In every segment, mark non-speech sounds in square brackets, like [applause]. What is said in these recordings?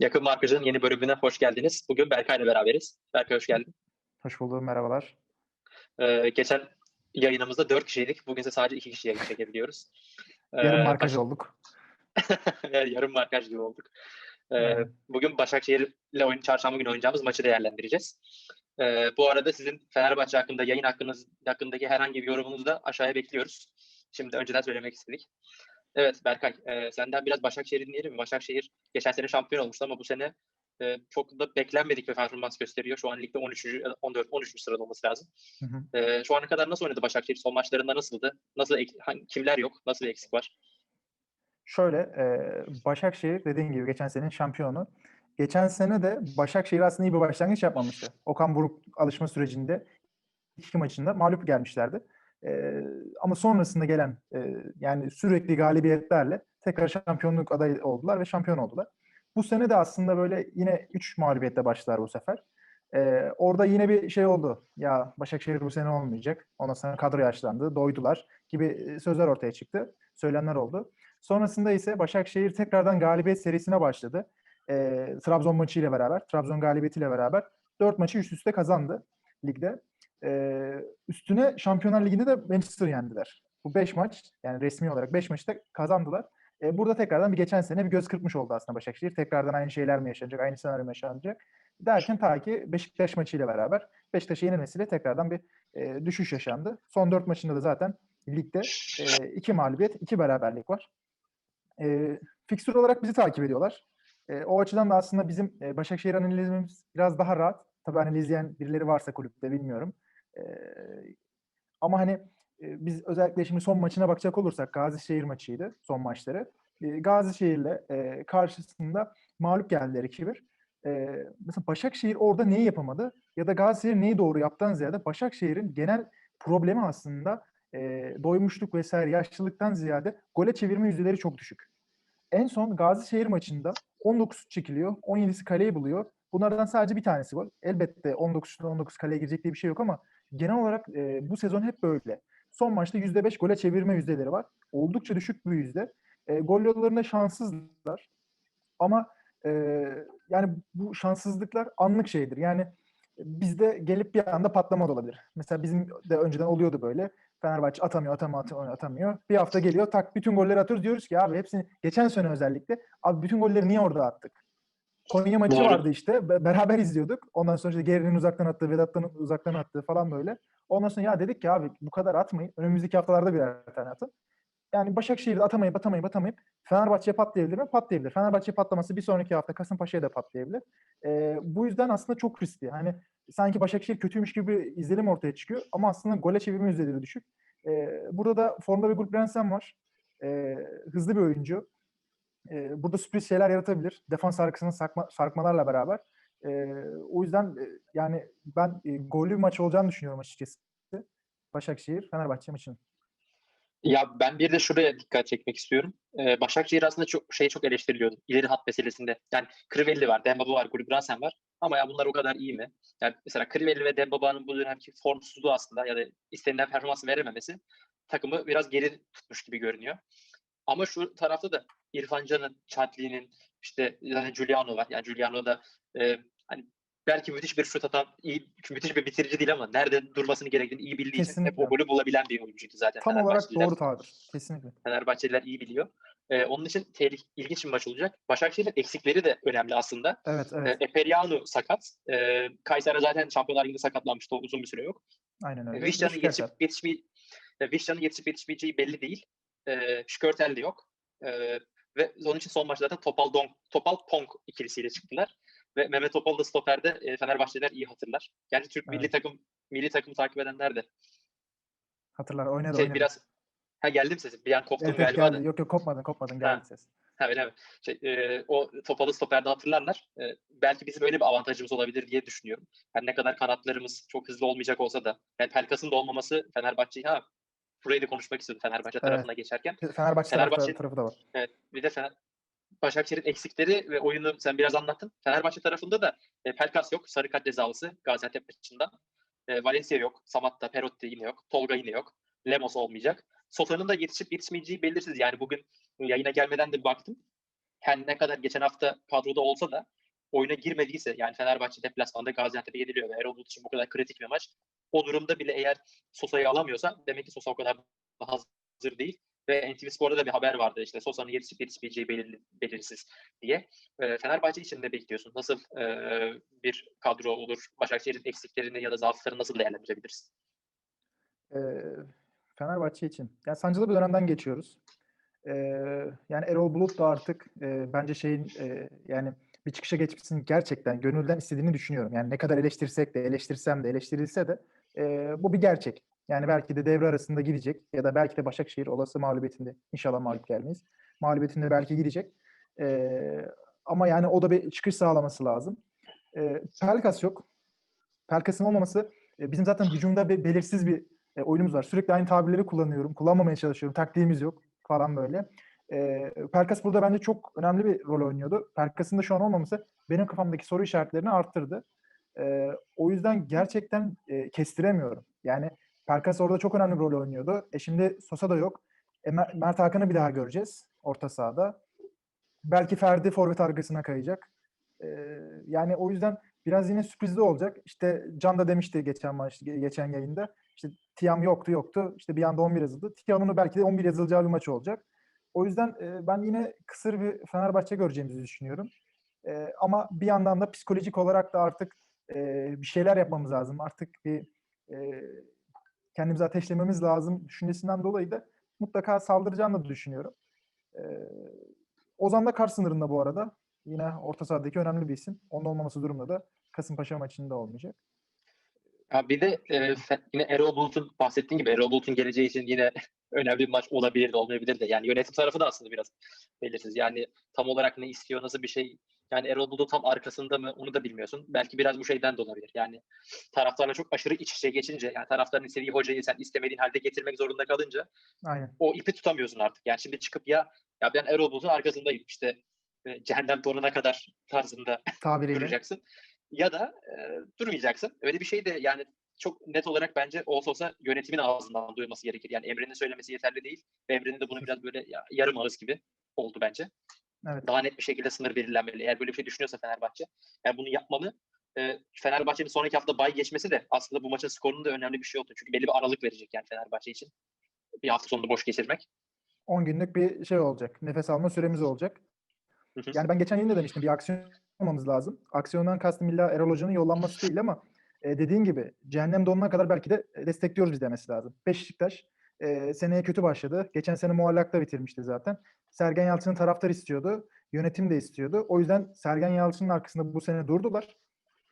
Yakın Markajı'nın yeni bölümüne hoş geldiniz. Bugün Berkay ile beraberiz. Berkay hoş geldin. Hoş bulduk, merhabalar. Ee, geçen yayınımızda 4 kişiydik. Bugün ise sadece 2 kişi yayın çekebiliyoruz. Yarım Ee, markaj baş- olduk. [laughs] Yarım markaj gibi olduk. Ee, Evet. bugün Başakşehir ile oyun, çarşamba günü oynayacağımız maçı değerlendireceğiz. Ee, bu arada sizin Fenerbahçe hakkında yayın hakkınız hakkındaki herhangi bir yorumunuzu da aşağıya bekliyoruz. Şimdi önceden söylemek istedik. Evet Berkay, e, senden biraz Başakşehir dinleyelim? Başakşehir geçen sene şampiyon olmuştu ama bu sene e, çok da beklenmedik bir performans gösteriyor. Şu an ligde 13. ya da 14 13. sırada olması lazım. Hı hı. E, şu ana kadar nasıl oynadı Başakşehir? Son maçlarında nasıldı? Nasıl hangi- kimler yok? Nasıl bir eksik var? Şöyle, e, Başakşehir dediğin gibi geçen senenin şampiyonu. Geçen sene de Başakşehir aslında iyi bir başlangıç yapmamıştı. Okan Buruk alışma sürecinde iki maçında mağlup gelmişlerdi. E, ama sonrasında gelen e, yani sürekli galibiyetlerle tekrar şampiyonluk adayı oldular ve şampiyon oldular. Bu sene de aslında böyle yine 3 mağlubiyetle başlar bu sefer. E, orada yine bir şey oldu. Ya Başakşehir bu sene olmayacak. Ondan sonra kadro yaşlandı, doydular gibi e, sözler ortaya çıktı. Söylenler oldu. Sonrasında ise Başakşehir tekrardan galibiyet serisine başladı. E, Trabzon maçıyla beraber, Trabzon galibiyetiyle beraber 4 maçı üst üste kazandı ligde. E, üstüne Şampiyonlar Ligi'nde de Manchester yendiler. Bu 5 maç yani resmi olarak 5 maçı da kazandılar. E, burada tekrardan bir geçen sene bir göz kırpmış oldu aslında Başakşehir. Tekrardan aynı şeyler mi yaşanacak, aynı senaryo mu yaşanacak? Derken ta ki Beşiktaş maçıyla beraber Beşiktaş'ı yenilmesiyle tekrardan bir e, düşüş yaşandı. Son 4 maçında da zaten ligde e, iki mağlubiyet, iki beraberlik var. E, fikstür olarak bizi takip ediyorlar. E, o açıdan da aslında bizim e, Başakşehir analizimiz biraz daha rahat. Tabii analiz izleyen birileri varsa kulüpte bilmiyorum. E, ama hani e, biz özellikle şimdi son maçına bakacak olursak Gazişehir maçıydı son maçları. E, Gazişehir'le e, karşısında mağlup geldiler 2-1. E, mesela Başakşehir orada neyi yapamadı ya da Gazişehir neyi doğru yaptan ziyade Başakşehir'in genel problemi aslında e, doymuşluk vesaire yaşlılıktan ziyade gole çevirme yüzdeleri çok düşük. En son Gazişehir maçında 19 çekiliyor, 17'si kaleyi buluyor. Bunlardan sadece bir tanesi gol. Elbette 19 şutun 19 kaleye girecek diye bir şey yok ama genel olarak e, bu sezon hep böyle. Son maçta %5 gole çevirme yüzdeleri var. Oldukça düşük bir yüzde. E, gol yollarında şanssızlar. Ama e, yani bu şanssızlıklar anlık şeydir. Yani bizde gelip bir anda patlama da olabilir. Mesela bizim de önceden oluyordu böyle. Fenerbahçe atamıyor, atamıyor, atamıyor, atamıyor. Bir hafta geliyor, tak bütün golleri atıyoruz. Diyoruz ki abi hepsini, geçen sene özellikle, abi bütün golleri niye orada attık? Konya maçı Doğru. vardı işte. be- Beraber izliyorduk. Ondan sonra işte Geri'nin uzaktan attığı, Vedat'tan uzaktan attığı falan böyle. Ondan sonra ya dedik ki abi bu kadar atmayın. Önümüzdeki haftalarda birer tane atın. Yani Başakşehir'de atamayıp atamayıp atamayıp Fenerbahçe'ye patlayabilir mi? Patlayabilir. Fenerbahçe patlaması bir sonraki hafta Kasımpaşa'ya da patlayabilir. Ee, bu yüzden aslında çok riskli. Hani sanki Başakşehir kötüymüş gibi izlenim ortaya çıkıyor ama aslında gole çevirme yüzdeleri düşük. Ee, burada da formda bir Gulbrandsen var. Ee, hızlı bir oyuncu. Ee, burada sürpriz şeyler yaratabilir. Defans arkasının sarkma, sarkmalarla beraber. Ee, o yüzden e, yani ben e, gollü bir maç olacağını düşünüyorum açıkçası. Başakşehir Fenerbahçe maçının. Ya ben bir de şuraya dikkat çekmek istiyorum. Ee, Başakşehir aslında çok şey çok eleştiriliyordu. İleri hat meselesinde. Yani Crivelli var, Dembaba var, Gulbrandsen var. Ama ya bunlar o kadar iyi mi? Yani mesela Crivelli ve Dembaba'nın bu dönemki formsuzluğu aslında ya da istenilen performansı verememesi takımı biraz geri tutmuş gibi görünüyor. Ama şu tarafta da İrfan Can'ın, Çatli'nin, işte yani Giuliano var. Yani Giuliano da e, hani belki müthiş bir şut atan, iyi, müthiş bir bitirici değil ama nerede durmasını gerektiğini iyi bildiği için hep o golü bulabilen bir oyuncuydu zaten. Tam olarak doğru tabir. Kesinlikle. Fenerbahçeliler iyi biliyor. Ee, onun için tehlik, ilginç bir maç olacak. Başakşehir'in eksikleri de önemli aslında. Evet Ee, evet. Eperiano sakat. Ee, Kayseri zaten Şampiyonlar Ligi'nde sakatlanmıştı. Uzun bir süre yok. Aynen öyle. Vişcan'ın yetişip, Vişcan'ın yetişip yetişmeyeceği belli değil. Ee, Şkörtel de yok. Ee, ve onun için son maçta zaten Topal Dong, Topal Pong ikilisiyle çıktılar. Ve Mehmet Topal da stoperde e, Fenerbahçeliler iyi hatırlar. Gerçi Türk milli Evet. takım milli takımı takip edenler de Hatırlar oynadı şey, oynadı. biraz ha geldi mi sesim? Bir an koptum Evet, galiba geldi. da. Yok yok kopmadın kopmadın geldi Ha. ses. Ha öyle mi? Şey, e, o topalı stoperde hatırlarlar. E, belki bizim öyle bir avantajımız olabilir diye düşünüyorum. Her ne kadar kanatlarımız çok hızlı olmayacak olsa da. Yani Pelkas'ın da olmaması Fenerbahçe'yi ha burayı da konuşmak istedim Fenerbahçe tarafına geçerken. Fenerbahçe, Fenerbahçe- tarafı, da var. Evet, bir de Fener, Başakşehir'in eksikleri ve oyunu sen biraz anlattın. Fenerbahçe tarafında da e, Pelkas yok. Sarı kart cezalısı Gaziantep maçında. E, Valencia yok. Samatta, Perotti yine yok. Tolga yine yok. Lemos olmayacak. Sota'nın da yetişip yetişmeyeceği belirsiz. Yani bugün yayına gelmeden de baktım. her ne kadar geçen hafta kadroda olsa da oyuna girmediyse yani Fenerbahçe deplasmanda Gaziantep'e yeniliyor ve Erol Bulut için bu kadar kritik bir maç. O durumda bile eğer Sosa'yı alamıyorsa demek ki Sosa o kadar hazır değil. Ve NTV Spor'da da bir haber vardı işte Sosa'nın yetişip yetişmeyeceği belirli, belirsiz diye. E, Fenerbahçe için ne bekliyorsun? Nasıl e, bir kadro olur? Başakşehir'in eksiklerini ya da zaaflarını nasıl değerlendirebiliriz? E, Fenerbahçe için. Yani sancılı bir dönemden geçiyoruz. E, yani Erol Bulut da artık e, bence şeyin e, yani bir çıkışa geçmesini gerçekten gönülden istediğini düşünüyorum. Yani ne kadar eleştirsek de eleştirsem de eleştirilse de e, bu bir gerçek. Yani belki de devre arasında gidecek ya da belki de Başakşehir olası mağlubiyetinde inşallah mağlup gelmeyiz. Mağlubiyetinde belki gidecek. E, ama yani o da bir çıkış sağlaması lazım. E, Pelkas yok. Pelkas'ın olmaması e, bizim zaten hücumda bir belirsiz bir e, oyunumuz var. Sürekli aynı tabirleri kullanıyorum. Kullanmamaya çalışıyorum. Taktiğimiz yok falan böyle. E, Pelkas burada bence çok önemli bir rol oynuyordu. Pelkas'ın da şu an olmaması benim kafamdaki soru işaretlerini arttırdı. E, o yüzden gerçekten e, kestiremiyorum. Yani Pelkas orada çok önemli bir rol oynuyordu. E şimdi Sosa da yok. E, Mert Hakan'ı bir daha göreceğiz orta sahada. Belki Ferdi forvet arkasına kayacak. E, yani o yüzden biraz yine sürprizli olacak. İşte Can da demişti geçen maç, geçen yayında. İşte Tiam yoktu yoktu. İşte bir anda 11 yazıldı. Tiam'ın belki de 11 yazılacağı bir maç olacak. O yüzden e, ben yine kısır bir Fenerbahçe göreceğimizi düşünüyorum. E, ama bir yandan da psikolojik olarak da artık e, bir şeyler yapmamız lazım. Artık bir e, kendimizi ateşlememiz lazım düşüncesinden dolayı da mutlaka saldıracağını da düşünüyorum. E, Ozan da kar sınırında bu arada. Yine orta sahadaki önemli bir isim. Onun olmaması durumunda da Kasımpaşa maçında olmayacak. Ya bir de e, yine Erol Bulut'un bahsettiğin gibi Erol Bulut'un geleceği için yine [laughs] önemli bir maç olabilir de olmayabilir de. Yani yönetim tarafı da aslında biraz belirsiz. Yani tam olarak ne istiyor, nasıl bir şey. Yani Erol Bulut'un tam arkasında mı onu da bilmiyorsun. Belki biraz bu şeyden de olabilir. Yani taraftarla çok aşırı iç içe geçince yani taraftarın istediği hocayı sen istemediğin halde getirmek zorunda kalınca Aynen. o ipi tutamıyorsun artık. Yani şimdi çıkıp ya ya ben Erol Bulut'un arkasındayım işte e, cehennem donuna kadar tarzında [laughs] duracaksın. Ya da e, durmayacaksın. Öyle bir şey de yani çok net olarak bence olsa olsa yönetimin ağzından duyması gerekir. Yani Emre'nin söylemesi yeterli değil. Ve Emre'nin de bunu biraz böyle ya, yarım ağız gibi oldu bence. Evet. Daha net bir şekilde sınır belirlenmeli. Eğer böyle bir şey düşünüyorsa Fenerbahçe, yani bunu yapmalı. E, Fenerbahçe'nin sonraki hafta bay geçmesi de aslında bu maçın skorunun da önemli bir şey oldu. Çünkü belli bir aralık verecek yani Fenerbahçe için. Bir hafta sonunda boş geçirmek. 10 günlük bir şey olacak. Nefes alma süremiz olacak. Yani ben geçen yine demiştim bir aksiyon olmamız lazım. Aksiyondan kastım illa Erol Hoca'nın yollanması değil ama e, dediğin gibi cehennem donuna kadar belki de destekliyoruz biz demesi lazım. Beşiktaş e, seneye kötü başladı. Geçen sene muallakta bitirmişti zaten. Sergen Yalçın'ın taraftar istiyordu. Yönetim de istiyordu. O yüzden Sergen Yalçın'ın arkasında bu sene durdular.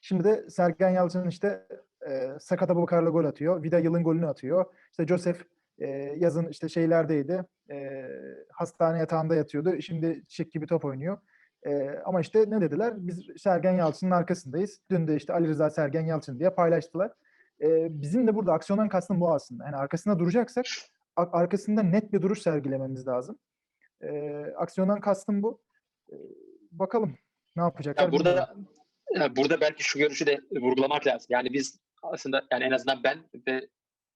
Şimdi de Sergen Yalçın işte e, Sakat Abubakar'la gol atıyor. Vida yılın golünü atıyor. İşte Joseph e, yazın işte şeylerdeydi. E, hastane yatağında yatıyordu. Şimdi çiçek gibi top oynuyor. E, ama işte ne dediler? Biz Sergen Yalçın'ın arkasındayız. Dün de işte Ali Rıza Sergen Yalçın diye paylaştılar. E, bizim de burada aksiyondan kastım bu aslında. Yani arkasında duracaksak arkasında net bir duruş sergilememiz lazım. E, aksiyondan kastım bu. E, bakalım ne yapacaklar. Ya burada ya burada belki şu görüşü de vurgulamak lazım. Yani biz aslında yani en azından ben ve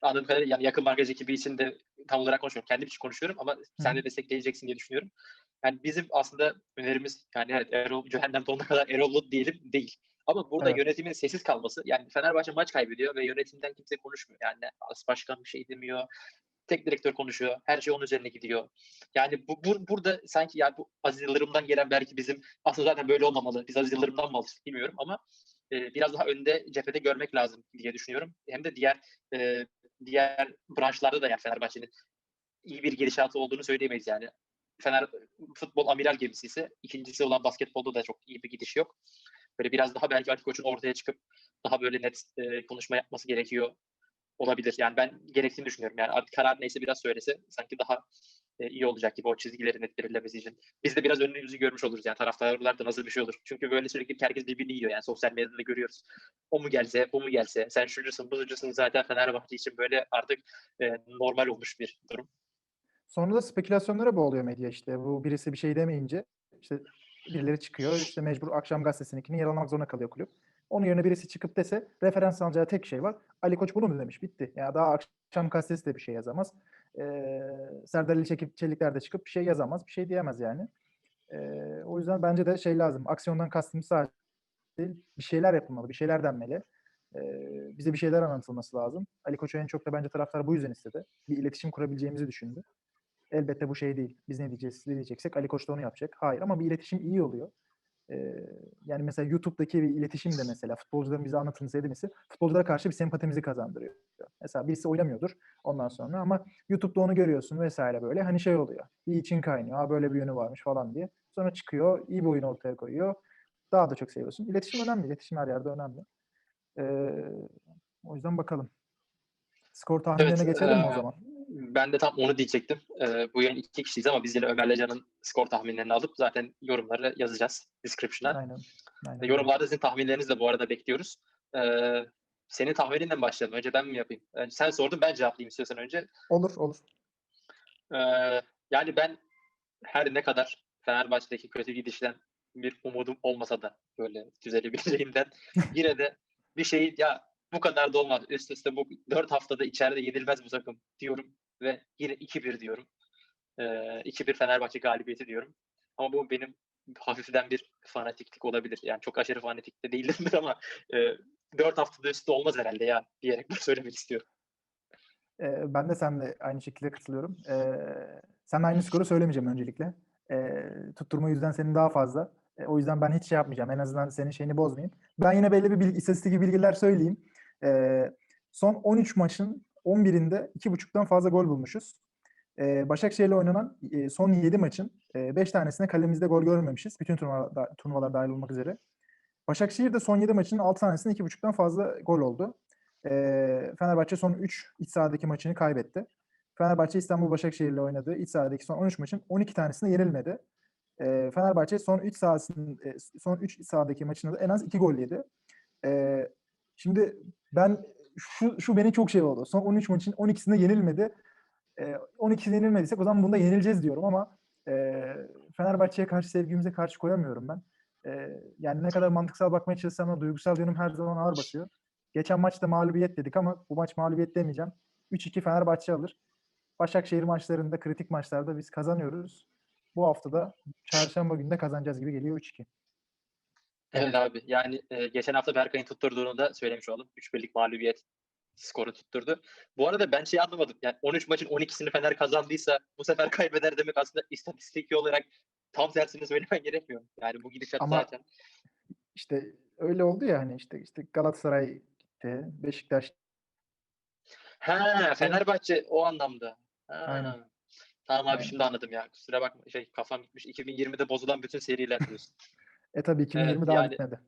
anladığım kadarıyla yani yakın markaj ekibi için de tam olarak konuşuyorum. Kendim için konuşuyorum ama sen de destekleyeceksin diye düşünüyorum. Yani bizim aslında önerimiz yani evet Erol cehennem donuna kadar Erol'u diyelim değil. Ama burada evet. yönetimin sessiz kalması yani Fenerbahçe maç kaybediyor ve yönetimden kimse konuşmuyor. Yani as başkan bir şey demiyor. Tek direktör konuşuyor. Her şey onun üzerine gidiyor. Yani bu, bu burada sanki yani bu Aziz Yıldırım'dan gelen belki bizim aslında zaten böyle olmamalı. Biz Aziz Yıldırım'dan mı alıştık bilmiyorum ama e, biraz daha önde cephede görmek lazım diye düşünüyorum. Hem de diğer e, diğer branşlarda da yani Fenerbahçe'nin iyi bir gelişatı olduğunu söyleyemeyiz yani. Fener futbol amiral gemisi ise ikincisi olan basketbolda da çok iyi bir gidiş yok. Böyle biraz daha belki Ali Koç'un ortaya çıkıp daha böyle net e, konuşma yapması gerekiyor olabilir. Yani ben gerektiğini düşünüyorum. Yani artık karar neyse biraz söylese sanki daha e, iyi olacak gibi o çizgileri net belirlemesi için. Biz de biraz önümüzü görmüş oluruz yani taraftarlar da nasıl bir şey olur. Çünkü böyle sürekli herkes birbirini yiyor yani sosyal medyada görüyoruz. O mu gelse, bu mu gelse, sen şucusun, buzucusun zaten Fenerbahçe için böyle artık e, normal olmuş bir durum. Sonra da spekülasyonlara boğuluyor medya işte. Bu birisi bir şey demeyince işte birileri çıkıyor. işte mecbur akşam gazetesininkini yer almak zorunda kalıyor kulüp. Onun yerine birisi çıkıp dese referans alacağı tek şey var. Ali Koç bunu mu demiş? Bitti. Ya yani daha akşam gazetesi de bir şey yazamaz. Ee, Serdar Ali Çekip Çelikler de çıkıp bir şey yazamaz. Bir şey diyemez yani. Eee, o yüzden bence de şey lazım. Aksiyondan kastım sadece değil, bir şeyler yapılmalı, bir şeyler denmeli. Eee, bize bir şeyler anlatılması lazım. Ali Koç'u en çok da bence taraftar bu yüzden istedi. Bir iletişim kurabileceğimizi düşündü. Elbette bu şey değil. Biz ne diyeceğiz, ne diyeceksek Ali Koç da onu yapacak. Hayır ama bir iletişim iyi oluyor. Eee, yani mesela YouTube'daki bir iletişim de mesela futbolcuların bize anlatılması edilmesi futbolculara karşı bir sempatimizi kazandırıyor. Mesela birisi oynamıyordur ondan sonra ama YouTube'da onu görüyorsun vesaire böyle. Hani şey oluyor. Bir için kaynıyor. Ha böyle bir yönü varmış falan diye. Sonra çıkıyor. iyi bir oyun ortaya koyuyor. Daha da çok seviyorsun. İletişim önemli. İletişim her yerde önemli. Eee, o yüzden bakalım. Skor tahminlerine geçelim mi o eee, zaman? Ben de tam onu diyecektim. Eee, bu yayın iki kişiyiz ama biz yine Ömer'le Can'ın skor tahminlerini alıp zaten yorumları yazacağız description'a. Aynen. Aynen. Yorumlarda sizin tahminlerinizi de bu arada bekliyoruz. Eee, senin tahmininden başlayalım. Önce ben mi yapayım? Yani sen sordun ben cevaplayayım istiyorsan önce. Olur olur. Eee, yani ben her ne kadar Fenerbahçe'deki kötü gidişten bir umudum olmasa da böyle düzelebileceğinden [laughs] yine de bir şeyi ya bu kadar da olmaz. Üst üste bu 4 haftada içeride yenilmez bu takım diyorum ve yine 2-1 diyorum. Eee 2-1 Fenerbahçe galibiyeti diyorum. Ama bu benim hafiften bir fanatiklik olabilir. Yani çok aşırı fanatik de değildir [laughs] ama eee 4 haftada üstü olmaz herhalde ya diyerek bunu söylemek istiyorum. Eee, ben de seninle aynı şekilde katılıyorum. Eee seninle aynı skoru söylemeyeceğim öncelikle. Eee tutturma yüzden senin daha fazla. E, o yüzden ben hiç şey yapmayacağım. En azından senin şeyini bozmayayım. Ben yine belli bir bilgi, istatistik bilgiler söyleyeyim. Eee, son 13 maçın 11'inde 2.5'tan fazla gol bulmuşuz. Eee Başakşehir'le oynanan eee, son 7 maçın 5 tanesinde kalemizde gol görmemişiz. Bütün turnuvalar, turnuvalar dahil olmak üzere. Başakşehir'de son 7 maçın 6 tanesinde 2.5'tan fazla gol oldu. Eee, Fenerbahçe son 3 iç sahadaki maçını kaybetti. Fenerbahçe İstanbul Başakşehir'le oynadığı iç sahadaki son 13 maçın 12 tanesinde yenilmedi. Eee, Fenerbahçe son 3 sahasının eee, son 3 iç sahadaki maçında da en az 2 gol yedi. Eee, şimdi ben şu şu beni çok şey oldu. Son 13 maçın 12'sinde yenilmedi. Eee 12'sinde yenilmediysek o zaman bunda yenileceğiz diyorum ama eee Fenerbahçe'ye karşı sevgimize karşı koyamıyorum ben. Eee, yani ne kadar mantıksal bakmaya çalışsam da duygusal yönüm her zaman ağır basıyor. Geçen maçta mağlubiyet dedik ama bu maç mağlubiyet demeyeceğim. 3-2 Fenerbahçe alır. Başakşehir maçlarında, kritik maçlarda biz kazanıyoruz. Bu hafta da çarşamba günü de kazanacağız gibi geliyor 3-2. Evet abi. Yani e, geçen hafta Berkay'ın tutturduğunu da söylemiş oldum. 3-1'lik mağlubiyet skoru tutturdu. Bu arada ben şey anlamadım. Yani 13 maçın 12'sini Fener kazandıysa bu sefer [laughs] kaybeder demek aslında istatistiki olarak tam tersini söylemen gerekmiyor. Yani bu gidişat Ama zaten. işte öyle oldu ya hani işte işte Galatasaray gitti, Beşiktaş Ha, Fenerbahçe o anlamda. Aynen. Tamam abi Aynen. şimdi anladım ya. Kusura bakma. Şey kafam gitmiş. 2020'de bozulan bütün seriler diyorsun. [laughs] E tabii 2020 Evet, daha yani- bitmedi.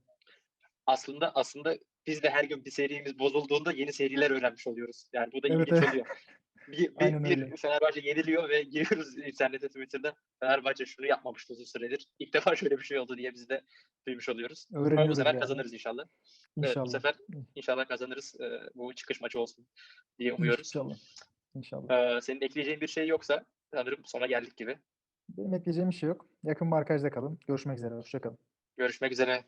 aslında aslında biz de her gün bir serimiz bozulduğunda yeni seriler öğrenmiş oluyoruz. Yani bu da Evet, ilginç evet. oluyor. [laughs] Bir, bir, bir. Fenerbahçe yeniliyor ve giriyoruz [laughs] internete Twitter'da Fenerbahçe şunu yapmamıştı uzun süredir. İlk defa [laughs] şöyle bir şey oldu diye biz de duymuş oluyoruz. Ama bu Öğreniyoruz sefer yani. kazanırız inşallah. Evet, İnşallah. bu sefer inşallah kazanırız. Ee, bu çıkış maçı olsun diye umuyoruz. İnşallah. İnşallah. Ee, senin ekleyeceğin bir şey yoksa sanırım sona geldik gibi. Benim ekleyeceğim bir şey yok. Yakın markajda kalın. Görüşmek üzere. Hoşçakalın. Görüşmek üzere.